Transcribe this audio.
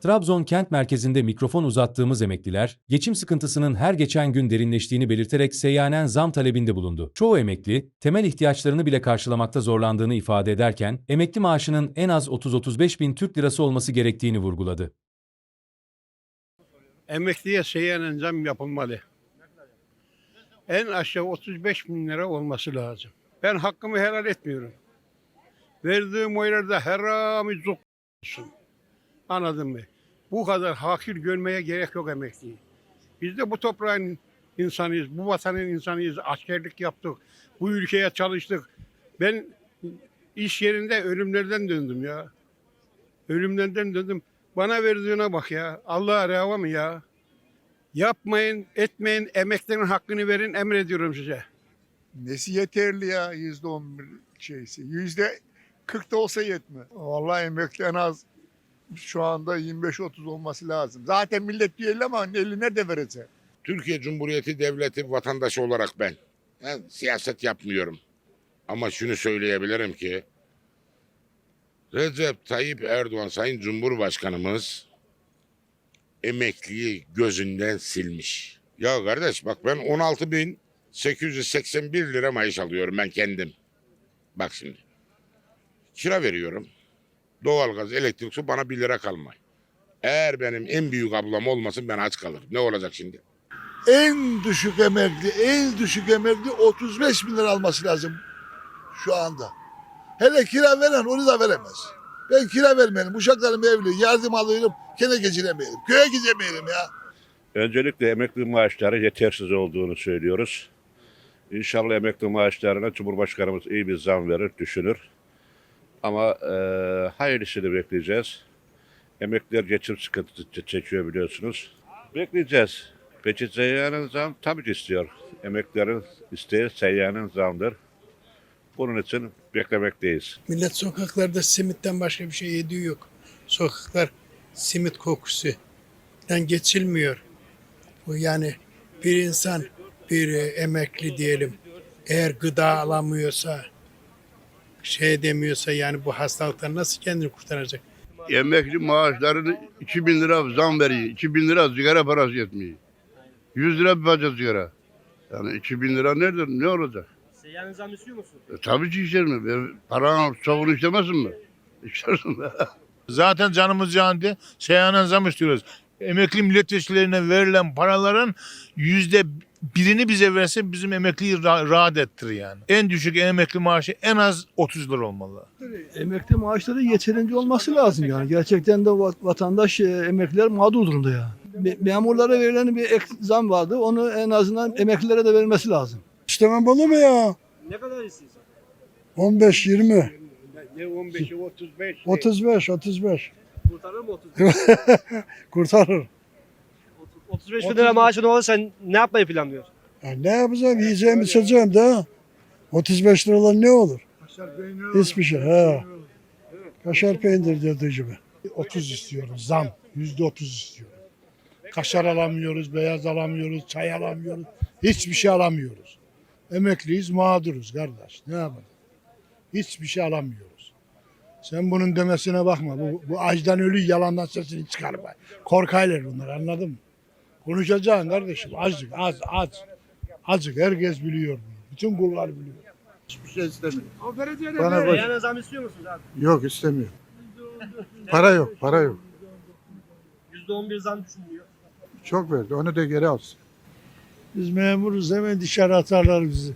Trabzon kent merkezinde mikrofon uzattığımız emekliler, geçim sıkıntısının her geçen gün derinleştiğini belirterek seyyanen zam talebinde bulundu. Çoğu emekli, temel ihtiyaçlarını bile karşılamakta zorlandığını ifade ederken, emekli maaşının en az 30-35 bin Türk lirası olması gerektiğini vurguladı. Emekliye seyyanen zam yapılmalı. En aşağı 35 bin lira olması lazım. Ben hakkımı helal etmiyorum. Verdiğim oylarda haramı zuk olsun. Anladın mı? Bu kadar hakir görmeye gerek yok emekliyi. Biz de bu toprağın insanıyız, bu vatanın insanıyız. Askerlik yaptık, bu ülkeye çalıştık. Ben iş yerinde ölümlerden döndüm ya. Ölümlerden döndüm. Bana verdiğine bak ya. Allah'a reva mı ya? Yapmayın, etmeyin, emeklerin hakkını verin emrediyorum size. Nesi yeterli ya yüzde on bir şeysi. Yüzde kırk da olsa yetme. Vallahi emekli en az şu anda 25-30 olması lazım. Zaten millet diyor "Elli ama eli nerede verecek? Türkiye Cumhuriyeti Devleti vatandaşı olarak ben, ben siyaset yapmıyorum. Ama şunu söyleyebilirim ki Recep Tayyip Erdoğan Sayın Cumhurbaşkanımız emekliyi gözünden silmiş. Ya kardeş bak ben 16.881 lira maaş alıyorum ben kendim. Bak şimdi. Kira veriyorum. Doğalgaz, elektrik, su bana 1 lira kalmay. Eğer benim en büyük ablam olmasın ben aç kalırım. Ne olacak şimdi? en düşük emekli, en düşük emekli 35 bin lira alması lazım şu anda. Hele kira veren onu da veremez. Ben kira vermeyelim. Uşaklarım evli. Yardım alıyorum. Gene geçinemeyelim. Köye gidemeyelim ya. Öncelikle emekli maaşları yetersiz olduğunu söylüyoruz. İnşallah emekli maaşlarına Cumhurbaşkanımız iyi bir zam verir, düşünür. Ama e, hayırlısını bekleyeceğiz. Emekliler geçim sıkıntısı çe- çekiyor biliyorsunuz. Bekleyeceğiz. Peki seyyanın zam tabii ki istiyor. Emeklilerin isteği seyyanın zamdır. Bunun için beklemekteyiz. Millet sokaklarda simitten başka bir şey yediği yok. Sokaklar simit kokusu geçilmiyor. Bu yani bir insan bir e, emekli diyelim eğer gıda alamıyorsa şey demiyorsa yani bu hastalıktan nasıl kendini kurtaracak? Emekli maaşlarını 2000 lira zam veriyor. 2000 lira sigara parası yetmiyor. 100 lira bir paça sigara. Yani 2000 lira nerede? Ne olacak? Seyyanen zam istiyor musun? E, tabii ki içerim. Ben paranın çoğunu istemezsin mi? İçersin be. Zaten canımız yandı. Seyyanen zam istiyoruz. Emekli milletvekillerine verilen paraların yüzde birini bize verse bizim emekliyi ra- rahat ettirir yani. En düşük emekli maaşı en az 30 lira olmalı. Emekli maaşları yeterince olması lazım yani. Gerçekten de va- vatandaş, e, emekliler mağdur durumda ya. Me- Memurlara verilen bir ek zam vardı. Onu en azından emeklilere de verilmesi lazım. İstemem olur mu ya? Ne kadar istiyorsun? 15, 20, Ne 15'i 35. 35, 35. Kurtarır mı 30? Kurtarır. 35 bin lira maaşın olursa ne yapmayı planlıyorsun? Ya ne yapacağım? Yiyeceğim, içeceğim de. 35 liralar ne olur? Hiçbir şey. He. Kaşar peynir dediği gibi. 30 istiyoruz zam. Yüzde 30 istiyoruz. Kaşar alamıyoruz, beyaz alamıyoruz, çay alamıyoruz. Hiçbir şey alamıyoruz. Emekliyiz, mağduruz kardeş. Ne yapalım? Hiçbir şey alamıyoruz. Sen bunun demesine bakma. Bu, bu acdan ölü yalandan sesini çıkarma. Korkaylar bunlar anladın mı? Konuşacaksın kardeşim. Azıcık, az, az. Azıcık herkes biliyor. Bütün kullar biliyor. Hiçbir şey istemiyor. Ama belediye Bana bak. Seyyanen zam istiyor musunuz abi? Yok istemiyor. Para yok, para yok. %11 zam düşünülüyor. Çok verdi. Onu da geri alsın. Biz memuruz hemen dışarı atarlar bizi.